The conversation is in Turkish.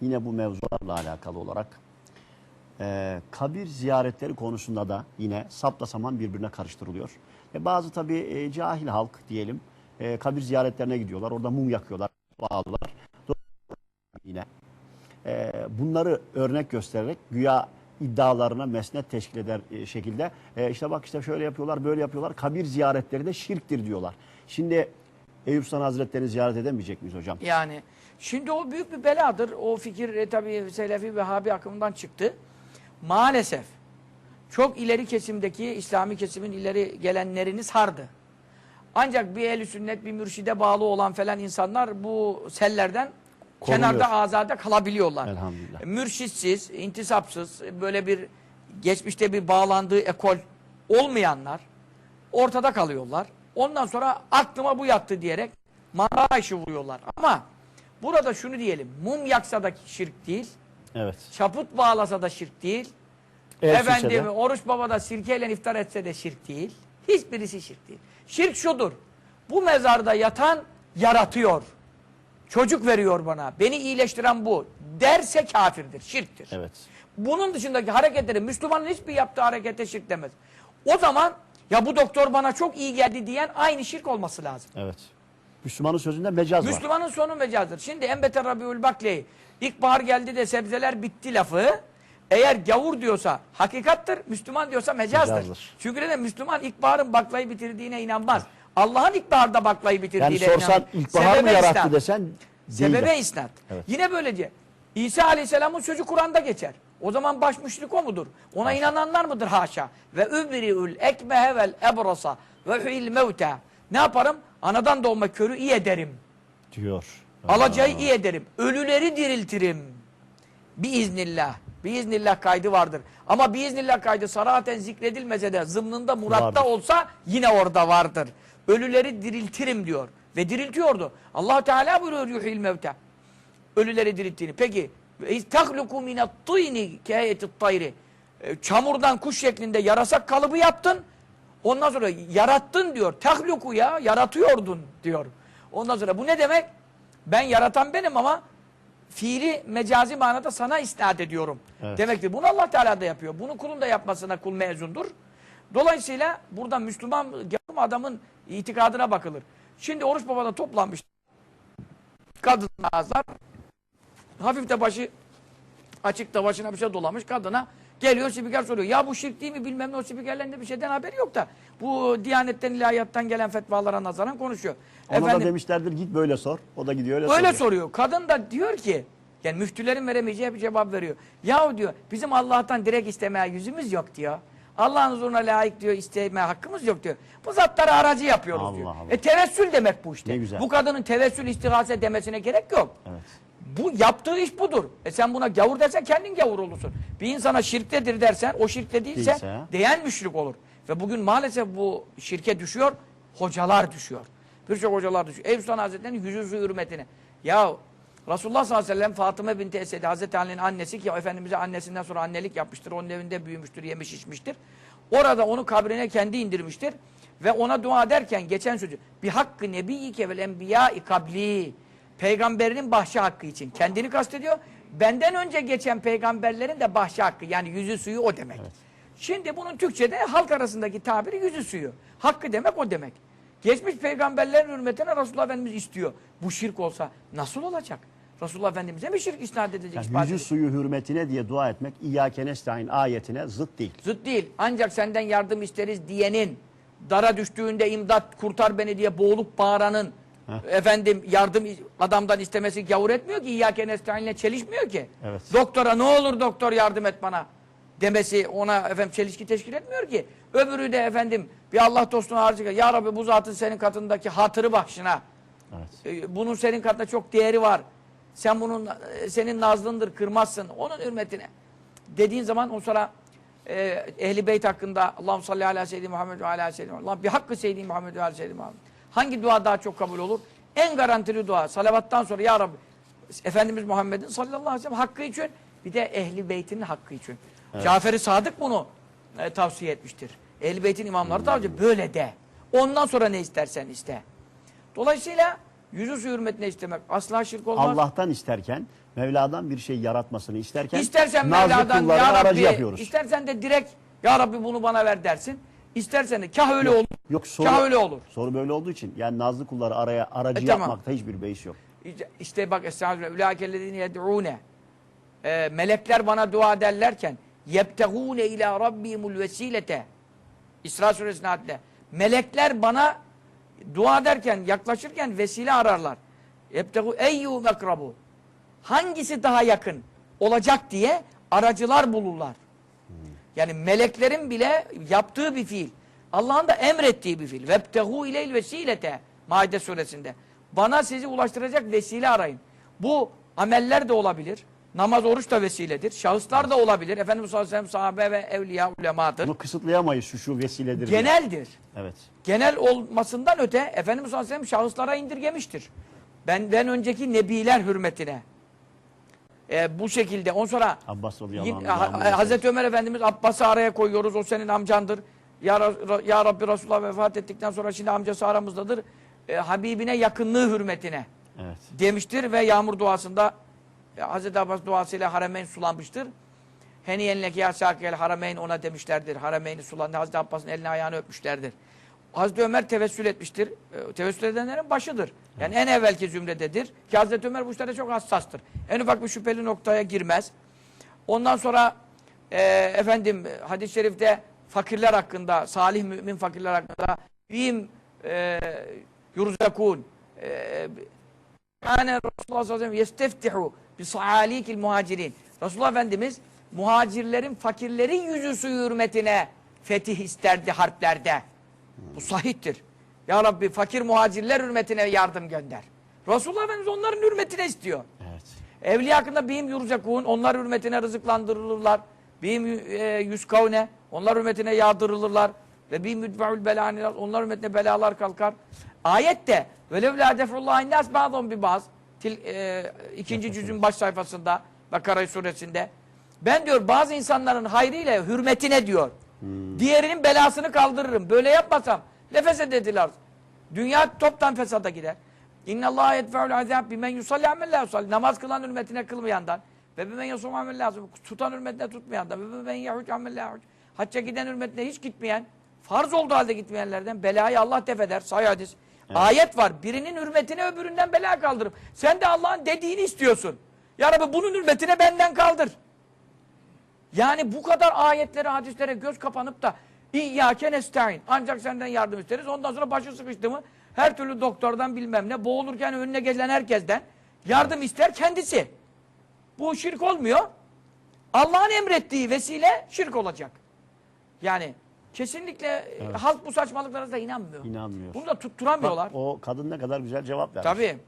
yine bu mevzularla alakalı olarak e, kabir ziyaretleri konusunda da yine sapla saman birbirine karıştırılıyor. E, bazı tabii e, cahil halk diyelim e, kabir ziyaretlerine gidiyorlar. Orada mum yakıyorlar, bağlılar. Yine e, bunları örnek göstererek güya iddialarına mesnet teşkil eder e, şekilde e, işte bak işte şöyle yapıyorlar böyle yapıyorlar kabir ziyaretleri de şirktir diyorlar. Şimdi Eyüp Sultan Hazretleri'ni ziyaret edemeyecek miyiz hocam? Yani şimdi o büyük bir beladır. O fikir e, tabii Selefi Vehhabi akımından çıktı. Maalesef çok ileri kesimdeki İslami kesimin ileri gelenlerini sardı. Ancak bir ehl sünnet, bir mürşide bağlı olan falan insanlar bu sellerden Korunuyor. kenarda azade kalabiliyorlar. Elhamdülillah. Mürşitsiz, intisapsız, böyle bir geçmişte bir bağlandığı ekol olmayanlar ortada kalıyorlar. Ondan sonra aklıma bu yattı diyerek mara işi vuruyorlar. Ama burada şunu diyelim. Mum yaksa da şirk değil. Evet. Çaput bağlasa da şirk değil. El Efendim süse de. oruç baba da sirkeyle iftar etse de şirk değil. Hiçbirisi şirk değil. Şirk şudur. Bu mezarda yatan yaratıyor. Çocuk veriyor bana. Beni iyileştiren bu. Derse kafirdir, şirktir. Evet. Bunun dışındaki hareketleri Müslümanın hiçbir yaptığı harekete şirk demez. O zaman ya bu doktor bana çok iyi geldi diyen aynı şirk olması lazım. Evet. Müslümanın sözünde mecaz var. Müslümanın sonu mecazdır. Şimdi en beter Rabiül Bakle'yi ilkbahar geldi de sebzeler bitti lafı eğer gavur diyorsa hakikattır, Müslüman diyorsa mecazdır. Mecazdır. Çünkü neden? Müslüman ilkbaharın baklayı bitirdiğine inanmaz. Allah'ın ilkbaharda baklayı Yani bitirdiğine sorsan inanmaz. ilkbahar mı Sebebe yarattı isnat. desen değil Sebebe de. isnat. Evet. Yine böylece İsa Aleyhisselam'ın sözü Kur'an'da geçer. O zaman baş müşrik o mudur? Ona inananlar mıdır? Haşa. Ve übri'ül ekmehe vel ebrasa ve hu'il mevte. Ne yaparım? Anadan doğma körü iyi ederim. diyor. Alacağı iyi ederim. Ölüleri diriltirim. Biiznillah. Biiznillah kaydı vardır. Ama biiznillah kaydı sarahaten zikredilmese de zımnında muratta Vardır. olsa yine orada vardır. Ölüleri diriltirim diyor. Ve diriltiyordu. allah Teala buyuruyor yuhil mevte. Ölüleri dirilttiğini. Peki tahluku minat tîni keheyetit tayri. E, Çamurdan kuş şeklinde yarasak kalıbı yaptın. Ondan sonra yarattın diyor. Tahluku ya yaratıyordun diyor. Ondan sonra bu ne demek? Ben yaratan benim ama fiili mecazi manada sana isnat ediyorum. Evet. Demektir. Bunu Allah Teala da yapıyor. Bunu kulun da yapmasına kul mezundur. Dolayısıyla burada Müslüman adamın itikadına bakılır. Şimdi Oruç Baba'da toplanmış kadın ağızlar hafif de başı açık da başına bir şey dolamış kadına geliyor spiker soruyor. Ya bu şirk değil mi bilmem ne o spikerlerin de bir şeyden haberi yok da bu diyanetten ilahiyattan gelen fetvalara nazaran konuşuyor. Ona da demişlerdir git böyle sor. O da gidiyor öyle, Öyle soruyor. soruyor. Kadın da diyor ki yani müftülerin veremeyeceği bir cevap veriyor. Yahu diyor bizim Allah'tan direkt istemeye yüzümüz yok diyor. Allah'ın huzuruna layık diyor istemeye hakkımız yok diyor. Bu zatları aracı yapıyoruz Allah diyor. Allah. E tevessül demek bu işte. Ne güzel. Bu kadının tevessül istigase demesine gerek yok. Evet. Bu yaptığı iş budur. E sen buna gavur dersen kendin gavur olursun. Bir insana şirktedir dersen o şirkte değilse, Değilse, diyen müşrik olur. Ve bugün maalesef bu şirke düşüyor, hocalar düşüyor. Birçok hocalar düşüyor. Eyüp Sultan Hazretleri'nin yüzü suyu hürmetine. Ya Resulullah sallallahu aleyhi ve sellem Fatıma binti Esed Hazreti Ali'nin annesi ki Efendimiz'e annesinden sonra annelik yapmıştır. Onun evinde büyümüştür, yemiş içmiştir. Orada onu kabrine kendi indirmiştir. Ve ona dua ederken geçen sözü bir hakkı nebiyike vel enbiya'i kabli peygamberinin bahşi hakkı için kendini kastediyor. Benden önce geçen peygamberlerin de bahşi hakkı yani yüzü suyu o demek. Şimdi bunun Türkçe'de halk arasındaki tabiri yüzü suyu. Hakkı demek o demek. Geçmiş peygamberlerin hürmetine Resulullah Efendimiz istiyor. Bu şirk olsa nasıl olacak? Resulullah Efendimiz'e mi şirk isnat edecek? Yani yüzü edecek? suyu hürmetine diye dua etmek İyyâke nestaîn ayetine zıt değil. Zıt değil. Ancak senden yardım isteriz diyenin, dara düştüğünde imdat kurtar beni diye boğulup bağıranın, efendim yardım adamdan istemesi gavur etmiyor ki. İyyâke nestaînle çelişmiyor ki. Evet. Doktora ne olur doktor yardım et bana demesi ona efendim çelişki teşkil etmiyor ki. Öbürü de efendim bir Allah dostuna harcı Ya Rabbi bu zatın senin katındaki hatırı bahşına. Evet. E, Bunun senin katında çok değeri var. Sen bunun e, senin nazlındır, kırmazsın. Onun hürmetine. Dediğin zaman o sonra e, Ehli Beyt hakkında Allahu salli ala seyyidi Muhammed ve ala seyyidi Muhammed. Allah bir hakkı seyyidi Muhammed ve ala seyyidi Muhammed. Hangi dua daha çok kabul olur? En garantili dua. Salavattan sonra ya Rabbi Efendimiz Muhammed'in sallallahu aleyhi ve sellem hakkı için bir de Ehli Beyt'in hakkı için. Cafer-i Sadık bunu e, tavsiye etmiştir. Ehli Beyt'in imamları tavsiye Böyle de. Ondan sonra ne istersen iste. Dolayısıyla yüzü suyu hürmetine istemek asla şirk olmaz. Allah'tan isterken, Mevla'dan bir şey yaratmasını isterken İstersen Mevla'dan ya Rabbi, yapıyoruz. istersen de direkt ya Rabbi bunu bana ver dersin. İstersen kah öyle olur, Yok soru, kah öyle olur. soru böyle olduğu için yani nazlı kulları araya aracı E, tamam. yapmakta hiçbir beis yok. İşte- bak Estağfirullah. Ülâkellezîne yed'ûne. Ee, melekler bana dua ederlerken yebtegûne ilâ rabbihimul vesilete. İsra suresinin adlı. Melekler bana dua ederken, yaklaşırken vesile ararlar. Yebtegû eyyû mekrabu. Hangisi daha yakın olacak diye aracılar bulurlar. Yani meleklerin bile yaptığı bir fiil. Allah'ın da emrettiği bir fiil. Vebtehu ileyl vesilete. Maide suresinde. Bana sizi ulaştıracak vesile arayın. Bu ameller de olabilir. Namaz, oruç da vesiledir. Şahıslar da olabilir. Efendimiz sallallahu aleyhi ve sellem sahabe ve evliya ulemadır. Bunu kısıtlayamayız şu şu vesiledir. diye. Geneldir. Evet. Genel olmasından öte Efendimiz sallallahu aleyhi ve sellem şahıslara indirgemiştir. Benden önceki nebiler hürmetine. Ee, bu şekilde. On sonra Abbas radıyallahu anh. Ha- Hazreti Ömer Efendimiz Abbas'ı araya koyuyoruz. O senin amcandır. Ya, ya Rabbi Resulullah vefat ettikten sonra şimdi amcası aramızdadır. Ee, Habibine yakınlığı hürmetine Evet. demiştir ve yağmur duasında e, Hazreti Abbas duasıyla Harameyn sulanmıştır. Heniyen leke ya sakel Harameyn ona demişlerdir. Harameyn'i sulandı. Hazreti Abbas'ın elini ayağını öpmüşlerdir. Hazreti Ömer tevessül etmiştir. E, tevessül edenlerin başıdır. Yani en evvelki zümrededir. Ki Hazreti Ömer bu işlerde çok hassastır. En ufak bir şüpheli noktaya girmez. Ondan sonra e, efendim hadis-i şerifte fakirler hakkında, salih mümin fakirler hakkında bim e, yurzakun e, yani Resulullah sallallahu aleyhi ve sellem bi saalikil muhacirin. Resulullah Efendimiz muhacirlerin, fakirlerin yüzü suyu hürmetine fetih isterdi harplerde. Bu sahiptir. Ya Rabbi fakir muhacirler hürmetine yardım gönder. Resulullah Efendimiz onların hürmetine istiyor. Evet. Evliya hakkında bihim yurzakun, onlar hürmetine rızıklandırılırlar. Bihim e, yüz kavne, onlar hürmetine yağdırılırlar. Ve bihim yudfa'ul belaniler, onlar hürmetine belalar kalkar. Ayette velev la defullah innas ba'dhum bi baz. Til, e, ikinci cüzün baş sayfasında Bakara suresinde. Ben diyor bazı insanların hayrıyla hürmetine diyor. Diğerinin belasını kaldırırım. Böyle yapmasam nefes dediler. Dünya toptan fesada gider. İnna Allah yedfe'ul azab bimen yusalli amel yusalli. Namaz kılan hürmetine kılmayandan ve bimen yasum amel lazım. Tutan hürmetine tutmayandan ve bimen yahuc amel yahuc. Hacca giden hürmetine hiç gitmeyen, farz olduğu halde gitmeyenlerden belayı Allah def eder. Sahih hadis. Ayet var. Birinin hürmetine öbüründen bela kaldırım. Sen de Allah'ın dediğini istiyorsun. Ya Rabbi bunun hürmetine benden kaldır. Yani bu kadar ayetlere, hadislere göz kapanıp da İyyâke nestaîn. Ancak senden yardım isteriz. Ondan sonra başı sıkıştı mı her türlü doktordan bilmem ne boğulurken önüne gelen herkesten yardım ister kendisi. Bu şirk olmuyor. Allah'ın emrettiği vesile şirk olacak. Yani kesinlikle e, halk bu saçmalıklara da inanmıyor. İnanmıyor. Bunu da tutturamıyorlar. Bak, o kadın ne kadar güzel cevap vermiş. Tabii.